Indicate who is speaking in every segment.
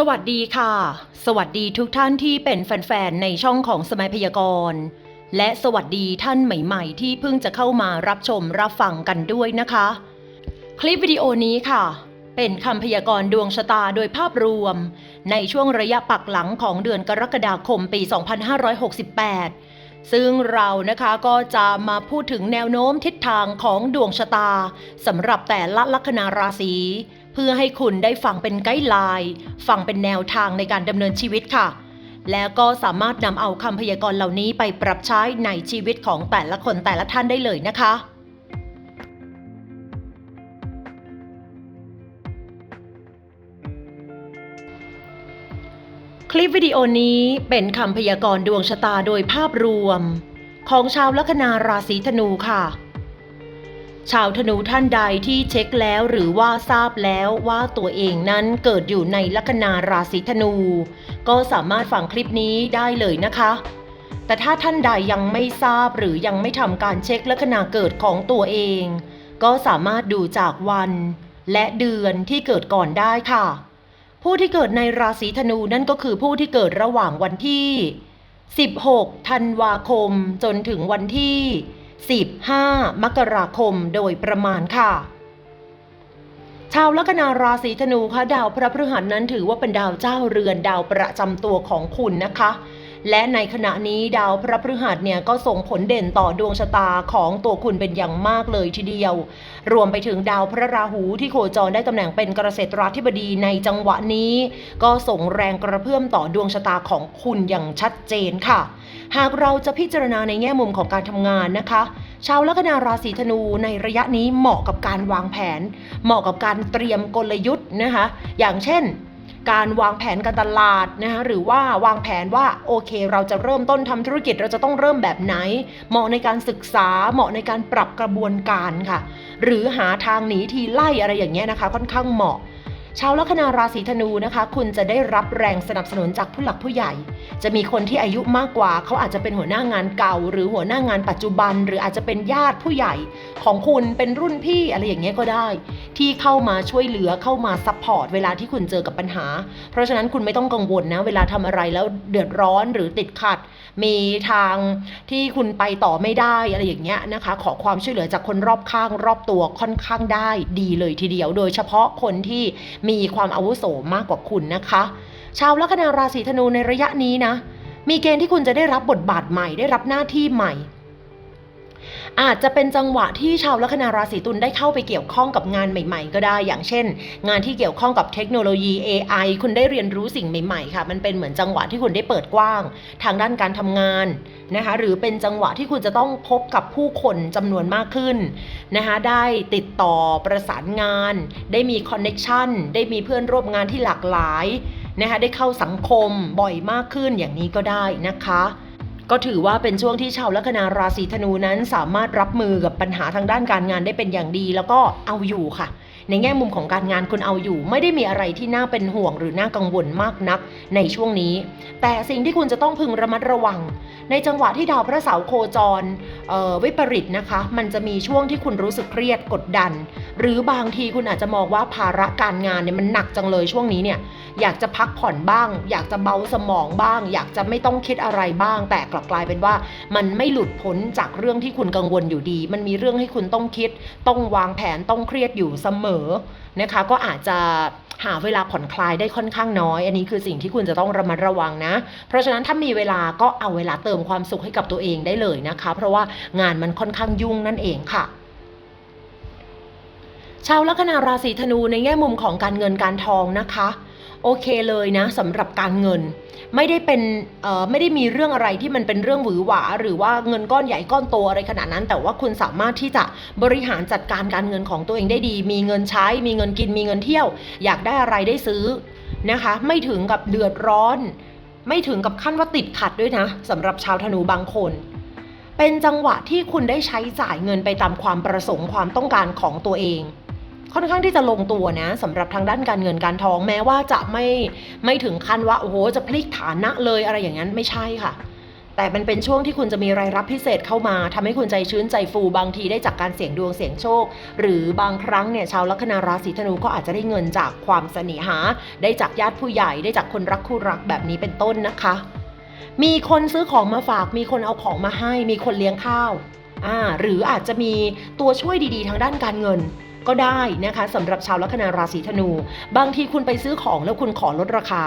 Speaker 1: สวัสดีค่ะ สวัสดีทุกท่านที่เป็นแฟนๆ ในช่องของสมัยพยากรณ์ และสวัสดีท่านใหม่ๆ ที่เพิ่งจะเข้ามารับชมรับฟังกันด้วยนะคะ คลิปวิดีโอนี้ค่ะ เป็นคำพยากรณ์ดวงชะตาโดยภาพรวม ในช่วงระยะปักหลังของเดือนกรกฎาคมปี 2568 ซึ่งเรานะคะก็จะมาพูดถึงแนวโน้มทิศทางของดวงชะตาสำหรับแต่ละลัคนาราศี เพื่อให้คุณได้ฟังเป็นไกด์ไลน์ฟังเป็นแนวทางในการดำเนินชีวิตค่ะ แล้วก็สามารถนำเอาคำพยากรณ์เหล่านี้ไปปรับใช้ในชีวิตของแต่ละคนแต่ละท่านได้เลยนะคะคลิปวิดีโอนี้เป็นคำพยากรณ์ดวงชะตาโดยภาพรวม ของชาวลัคนาราศีธนูค่ะ ชาวธนูท่านใดที่เช็คแล้วหรือว่าทราบแล้วว่าตัวเองนั้นเกิดอยู่ในลัคนาราศีธนู ก็สามารถฟังคลิปนี้ได้เลยนะคะ แต่ถ้าท่านใดยังไม่ทราบหรือยังไม่ทำการเช็คลัคนาเกิดของตัวเอง ก็สามารถดูจากวัน และเดือนที่เกิดก่อนได้ค่ะ ผู้ที่เกิดในราศีธนูนั่นก็คือผู้ที่เกิดระหว่างวันที่ 16 ธันวาคมจนถึงวันที่ 15 มกราคมโดยประมาณค่ะ ชาวลัคนาราศีธนูคะดาวพระพฤหัสนั้นถือว่าเป็นดาวเจ้าเรือนดาวประจำตัวของคุณนะคะ และในขณะนี้ดาวพระพฤหัสเนี่ยก็ส่งผลเด่นต่อดวงชะตาของตัวคุณเป็นอย่างมากเลยทีเดียว รวมไปถึงดาวพระราหูที่โคจรได้ตำแหน่งเป็นเกษตราธิบดีในจังหวะนี้ ก็ส่งแรงกระเพื่อมต่อดวงชะตาของคุณอย่างชัดเจนค่ะ หากเราจะพิจารณาในแง่มุมของการทำงานนะคะชาวลัคนาราศีธนูในระยะนี้เหมาะกับการวางแผน เหมาะกับการเตรียมกลยุทธ์นะคะ อย่างเช่น การวางแผนการตลาดนะคะหรือว่าวางแผนว่าโอเค เราจะเริ่มต้นทำธุรกิจเราจะต้องเริ่มแบบไหน เหมาะในการศึกษาเหมาะในการปรับกระบวนการค่ะ หรือหาทางหนีทีไล่อะไรอย่างเงี้ยนะคะ ค่อนข้างเหมาะ ชาวลัคนาราศีธนูนะคะ คุณจะได้รับแรงสนับสนุนจากผู้หลักผู้ใหญ่ จะมีคนที่อายุมากกว่า เขาอาจจะเป็นหัวหน้างานเก่า หรือหัวหน้างานปัจจุบัน หรืออาจจะเป็นญาติผู้ใหญ่ของคุณเป็นรุ่นพี่อะไรอย่างเงี้ยก็ได้ ที่เข้ามาช่วยเหลือเข้ามาซัพพอร์ตเวลาที่คุณเจอกับปัญหา เพราะฉะนั้นคุณไม่ต้องกังวลนะ เวลาทำอะไรแล้วเดือดร้อนหรือติดขัด มีทางที่คุณไปต่อไม่ได้อะไรอย่างเงี้ยนะคะ ขอความช่วยเหลือจากคนรอบข้างรอบตัวค่อนข้างได้ดีเลยทีเดียว โดยเฉพาะคนที่มีความอาวุโสมากกว่าคุณนะคะ ชาวลัคนาราศีธนูในระยะนี้นะ มีเกณฑ์ที่คุณจะได้รับบทบาทใหม่ ได้รับหน้าที่ใหม่ อาจจะเป็นจังหวะที่ชาวลัคนาราศีตุลได้เข้าไปเกี่ยวข้องกับงานใหม่ ๆ ก็ได้ อย่างเช่น งานที่เกี่ยวข้องกับเทคโนโลยี AI คุณได้เรียนรู้สิ่งใหม่ ๆ ค่ะ มันเป็นเหมือนจังหวะที่คุณได้เปิดกว้าง ทางด้านการทำงานนะคะ หรือเป็นจังหวะที่คุณจะต้องพบกับผู้คนจำนวนมากขึ้นนะคะ ได้ติดต่อประสานงาน ได้มีคอนเน็ชันได้มีเพื่อนร่วมงานที่หลากหลายนะคะ ได้เข้าสังคมบ่อยมากขึ้นอย่างนี้ก็ได้นะคะ ก็ถือว่าเป็นช่วงที่ชาวลัคนาราศีธนูนั้นสามารถรับมือกับปัญหาทางด้านการงานได้เป็นอย่างดี แล้วก็เอาอยู่ค่ะ ในแง่มุมของการงานคุณเอาอยู่ ไม่ได้มีอะไรที่น่าเป็นห่วงหรือน่ากังวลมากนักในช่วงนี้ แต่สิ่งที่คุณจะต้องพึงระมัดระวัง ในจังหวะที่ดาวพระเสาร์โคจรวิปริตนะคะ มันจะมีช่วงที่คุณรู้สึกเครียดกดดัน หรือบางทีคุณอาจจะมองว่าภาระการงานเนี่ยมันหนักจังเลยช่วงนี้เนี่ยอยากจะพักผ่อนบ้าง อยากจะเบาสมองบ้าง อยากจะไม่ต้องคิดอะไรบ้าง แต่กลับกลายเป็นว่า มันไม่หลุดพ้นจากเรื่องที่คุณกังวลอยู่ดี มันมีเรื่องให้คุณต้องคิด ต้องวางแผนต้องเครียดอยู่เสมอนะคะ ก็อาจจะหาเวลาผ่อนคลายได้ค่อนข้างน้อย อันนี้คือสิ่งที่คุณจะต้องระมัดระวังนะ เพราะฉะนั้นถ้ามีเวลาก็เอาเวลาเติมความสุขให้กับตัวเองได้เลยนะคะ เพราะว่างานมันค่อนข้างยุ่งนั่นเองค่ะชาวลัคนาราศีธนูในแง่มุมของการเงินการทองนะคะ โอเคเลยนะสำหรับการเงิน ไม่ได้เป็นไม่ได้มีเรื่องอะไรที่มันเป็นเรื่องหวือหวา หรือว่าเงินก้อนใหญ่ก้อนโตอะไรขนาดนั้น แต่ว่าคุณสามารถที่จะบริหารจัดการการเงินของตัวเองได้ดี มีเงินใช้ มีเงินกินมีเงินเที่ยว อยากได้อะไรได้ซื้อนะคะ ไม่ถึงกับเดือดร้อน ไม่ถึงกับขั้นว่าติดขัดด้วยนะสำหรับชาวธนูบางคนเป็นจังหวะที่คุณได้ใช้จ่ายเงินไปตามความประสงค์ความต้องการของตัวเอง ค่อนข้างที่จะลงตัวนะสำหรับทางด้านการเงินการทองแม้ว่าจะไม่ไม่ถึงขั้นว่าโอ้โหจะพลิกฐานะเลยอะไรอย่างนั้นไม่ใช่ค่ะ แต่มันเป็นช่วงที่คุณจะมีรายรับพิเศษเข้ามาทำให้คุณใจชื้นใจฟูบางทีได้จากการเสี่ยงดวงเสี่ยงโชค หรือบางครั้งเนี่ยชาวลัคนาราศีธนูก็อาจจะได้เงินจากความเสน่หา ได้จากญาติผู้ใหญ่ได้จากคนรักคู่รักแบบนี้เป็นต้นนะคะ มีคนซื้อของมาฝาก มีคนเอาของมาให้ มีคนเลี้ยงข้าวอ่าหรืออาจจะมีตัวช่วยดีๆ ทางด้านการเงิน ก็ได้นะคะสำหรับชาวลัคนาราศีธนู บางทีคุณไปซื้อของแล้วคุณขอลดราคา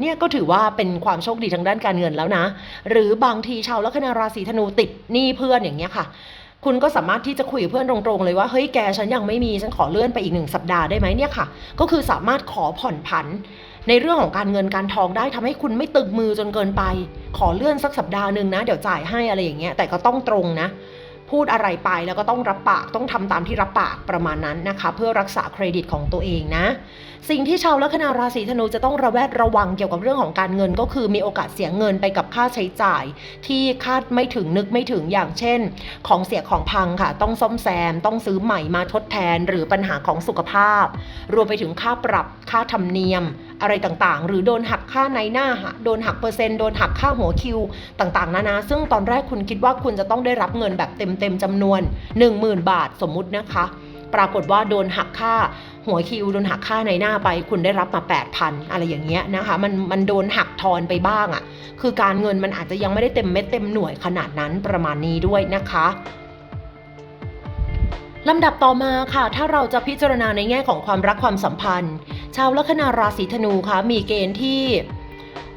Speaker 1: เนี่ยก็ถือว่าเป็นความโชคดีทางด้านการเงินแล้วนะ หรือบางทีชาวลัคนาราศีธนูติดหนี้เพื่อนอย่างเงี้ยค่ะ คุณก็สามารถที่จะคุยกับเพื่อนตรงๆเลยว่าเฮ้ยแกฉันยังไม่มีฉันขอเลื่อนไปอีกหนึ่งสัปดาห์ได้ไหมเนี่ยค่ะ ก็คือสามารถขอผ่อนผัน ในเรื่องของการเงินการทองได้ทำให้คุณไม่ตึงมือจนเกินไป ขอเลื่อนสักสัปดาห์หนึ่งนะ เดี๋ยวจ่ายให้อะไรอย่างเงี้ยแต่ก็ต้องตรงนะ พูดอะไรไปแล้วก็ต้องรับปากต้องทำตามที่รับปากประมาณนั้นนะคะ เพื่อรักษาเครดิตของตัวเองนะ สิ่งที่ชาวลัคนาราศีธนูจะต้องระแวดระวังเกี่ยวกับเรื่องของการเงิน ก็คือมีโอกาสเสียเงินไปกับค่าใช้จ่าย ที่คาดไม่ถึงนึกไม่ถึงอย่างเช่น ของเสียของพังค่ะ ต้องซ่อมแซม ต้องซื้อใหม่มาทดแทน หรือปัญหาของสุขภาพ รวมไปถึงค่าปรับค่าธรรมเนียม อะไรต่างๆ หรือโดนหักค่าในหน้าหักโดนหักเปอร์เซ็นต์โดนหักค่าหัวคิวต่างๆนานาซึ่งตอนแรกคุณคิดว่าคุณจะต้องได้รับเงินแบบเต็มๆจำนวน 10,000 บาทสมมุตินะคะ ปรากฏว่าโดนหักค่าหัวคิวโดนหักค่าในหน้าไป คุณได้รับมา 8,000 อะไรอย่างเงี้ยนะคะมันมันโดนหักทอนไปบ้างอะ่ะคือการเงินมันอาจจะยังไม่ได้เต็มเม็ดเต็มหน่วยขนาดนั้นประมาณนี้ด้วยนะคะลำดับต่อมาค่ะ ถ้าเราจะพิจารณาในแง่ของความรักความสัมพันธ์ ชาวลัคนาราศีธนูคะมีเกณฑ์ที่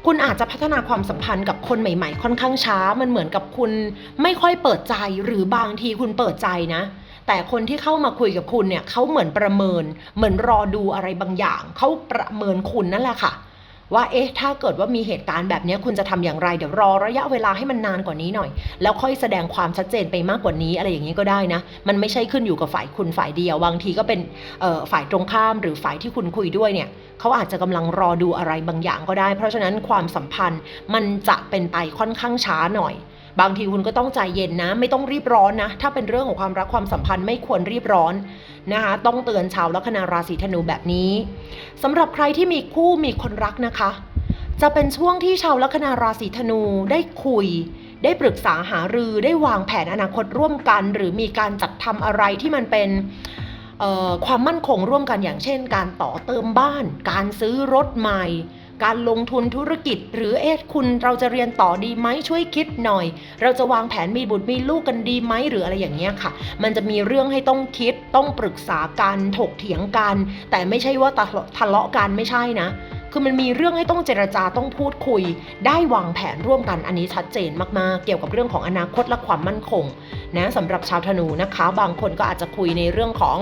Speaker 1: คุณอาจจะพัฒนาความสัมพันธ์กับคนใหม่ ๆ ค่อนข้างช้า มันเหมือนกับคุณไม่ค่อยเปิดใจหรือบางทีคุณเปิดใจนะ แต่คนที่เข้ามาคุยกับคุณเนี่ยเขาเหมือนประเมิน เหมือนรอดูอะไรบางอย่าง เขาประเมินคุณนั่นแหละค่ะ ว่าเอ๊ะถ้าเกิดว่ามีเหตุการณ์แบบนี้คุณจะทำอย่างไร เดี๋ยวรอระยะเวลาให้มันนานกว่านี้หน่อย แล้วค่อยแสดงความชัดเจนไปมากกว่านี้อะไรอย่างนี้ก็ได้นะ มันไม่ใช่ขึ้นอยู่กับฝ่ายคุณฝ่ายเดียวบางทีก็เป็นฝ่ายตรงข้าม หรือฝ่ายที่คุณคุยด้วยเนี่ยเขาอาจจะกำลังรอดูอะไรบางอย่างก็ได้ เพราะฉะนั้นความสัมพันธ์มันจะเป็นไปค่อนข้างช้าหน่อย บางทีคุณก็ต้องใจเย็นนะ ไม่ต้องรีบร้อนนะ ถ้าเป็นเรื่องของความรักความสัมพันธ์ไม่ควรรีบร้อนนะคะ ต้องเตือนชาวลัคนาราศีธนูแบบนี้สำหรับใครที่มีคู่มีคนรักนะคะ จะเป็นช่วงที่ชาวลัคนาราศีธนูได้คุย ได้ปรึกษาหารือได้วางแผนอนาคตร่วมกัน หรือมีการจัดทำอะไรที่มันเป็นความมั่นคงร่วมกันอย่างเช่น การต่อเติมบ้าน การซื้อรถใหม่ การลงทุนธุรกิจ หรือเอ๊ะคุณเราจะเรียนต่อดีไหมช่วยคิดหน่อย เราจะวางแผนมีบุตรมีลูกกันดีไหมหรืออะไรอย่างเงี้ยค่ะ มันจะมีเรื่องให้ต้องคิดต้องปรึกษากันถกเถียงกัน แต่ไม่ใช่ว่าทะเลาะกันไม่ใช่นะ คือมันมีเรื่องให้ต้องเจรจาต้องพูดคุย ได้วางแผนร่วมกันอันนี้ชัดเจนมากๆ เกี่ยวกับเรื่องของอนาคตและความมั่นคงนะสำหรับชาวธนูนะคะ บางคนก็อาจจะคุยในเรื่องของ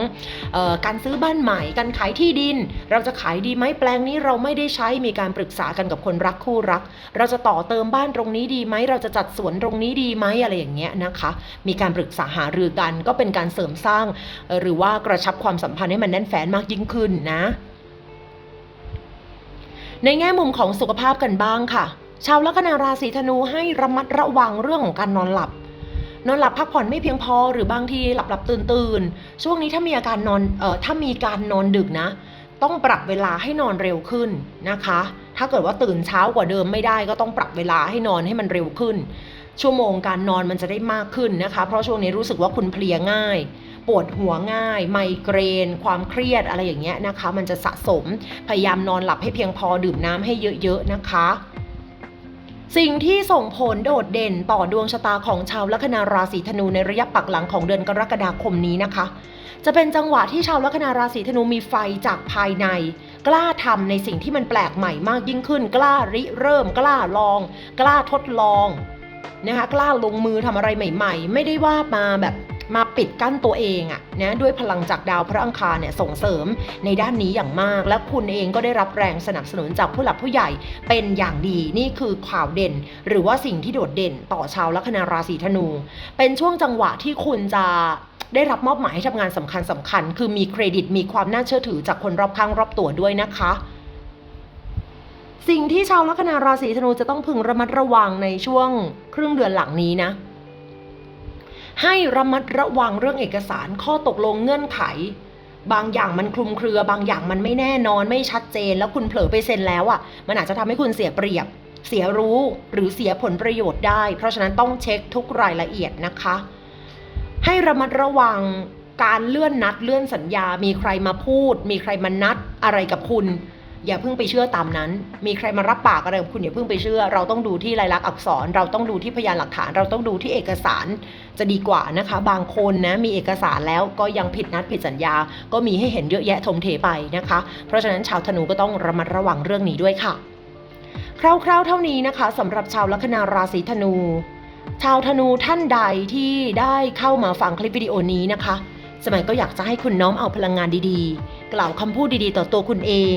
Speaker 1: ออการซื้อบ้านใหม่ การขายที่ดิน เราจะขายดีไหมแปลงนี้เราไม่ได้ใช้มีการปรึกษากันกับคนรักคู่รัก เราจะต่อเติมบ้านตรงนี้ดีไหมเราจะจัดสวนตรงนี้ดีไหมอะไรอย่างเงี้ยนะคะ มีการปรึกษาหารือกันก็เป็นการเสริมสร้าง หรือว่ากระชับความสัมพันธ์ให้มันแน่นแฟ้นมากยิ่งขึ้นนะ ในแง่มุมของสุขภาพกันบ้างค่ะ ชาวลัคนาราศีธนูให้ระมัดระวังเรื่องของการนอนหลับ นอนหลับพักผ่อนไม่เพียงพอหรือบางทีหลับหลับตื่นตื่นช่วงนี้ถ้ามีอาการนอนเอ่อถ้ามีการนอนดึกนะ ต้องปรับเวลาให้นอนเร็วขึ้นนะคะ ถ้าเกิดว่าตื่นเช้ากว่าเดิมไม่ได้ก็ต้องปรับเวลาให้นอนให้มันเร็วขึ้น ชั่วโมงการนอนมันจะได้มากขึ้นนะคะ เพราะช่วงนี้รู้สึกว่าคุณเพลียง่าย ปวดหัวง่าย ไมเกรน ความเครียดอะไรอย่างเงี้ยนะคะ มันจะสะสมพยายามนอนหลับให้เพียงพอดื่มน้ำให้เยอะ ๆ นะคะสิ่งที่ส่งผลโดดเด่นต่อดวงชะตาของชาวลัคนาราศีธนูในระยะปักหลังของเดือนกรกฎาคมนี้นะคะ จะเป็นจังหวะที่ชาวลัคนาราศีธนูมีไฟจากภายใน กล้าทำในสิ่งที่มันแปลกใหม่มากยิ่งขึ้น กล้าริเริ่ม กล้าลอง กล้าทดลองนะคะกล้าลงมือทำอะไรใหม่ ๆ ไม่ได้ว่ามาแบบ มาปิดกั้นตัวเองอะนะด้วยพลังจากดาวพระอังคารเนี่ยส่งเสริมในด้านนี้อย่างมาก และคุณเองก็ได้รับแรงสนับสนุนจากผู้หลักผู้ใหญ่เป็นอย่างดีนี่คือข่าวเด่น หรือว่าสิ่งที่โดดเด่นต่อชาวลัคนาราศีธนู เป็นช่วงจังหวะที่คุณจะได้รับมอบหมายให้ทำงานสำคัญสำคัญ คือมีเครดิตมีความน่าเชื่อถือจากคนรอบข้างรอบตัวด้วยนะคะ สิ่งที่ชาวลัคนาราศีธนูจะต้องพึงระมัดระวังในช่วงครึ่งเดือนหลังนี้นะ ให้ระมัดระวังเรื่องเอกสารข้อตกลงเงื่อนไข บางอย่างมันคลุมเครือบางอย่างมันไม่แน่นอนไม่ชัดเจน แล้วคุณเผลอไปเซ็นแล้วอะ่ะ มันอาจจะทำให้คุณเสียเปรียบ เสียรู้หรือเสียผลประโยชน์ได้ เพราะฉะนั้นต้องเช็คทุกรายละเอียดนะคะ ให้ระมัดระวังการเลื่อนนัดเลื่อนสัญญา มีใครมาพูด มีใครมานัดอะไรกับคุณ อย่าเพิ่งไปเชื่อตามนั้น มีใครมารับปากอะไรกับคุณอย่าเพิ่งไปเชื่อ เราต้องดูที่ลายลักษณ์อักษร เราต้องดูที่พยานหลักฐาน เราต้องดูที่เอกสารจะดีกว่านะคะ บางคนนะมีเอกสารแล้วก็ยังผิดนัดผิดสัญญา ก็มีให้เห็นเยอะแยะทมเทไปนะคะ เพราะฉะนั้นชาวธนูก็ต้องระมัดระวังเรื่องนี้ด้วยค่ะ คร่าวๆเท่านี้นะคะสำหรับชาวลัคนาราศีธนู ชาวธนูท่านใดที่ได้เข้ามาฟังคลิปวิดีโอนี้นะคะ สมัยก็อยากจะให้คุณน้อมเอาพลังงานดีๆ กล่าวคำพูดดีๆ ต่อตัวคุณเอง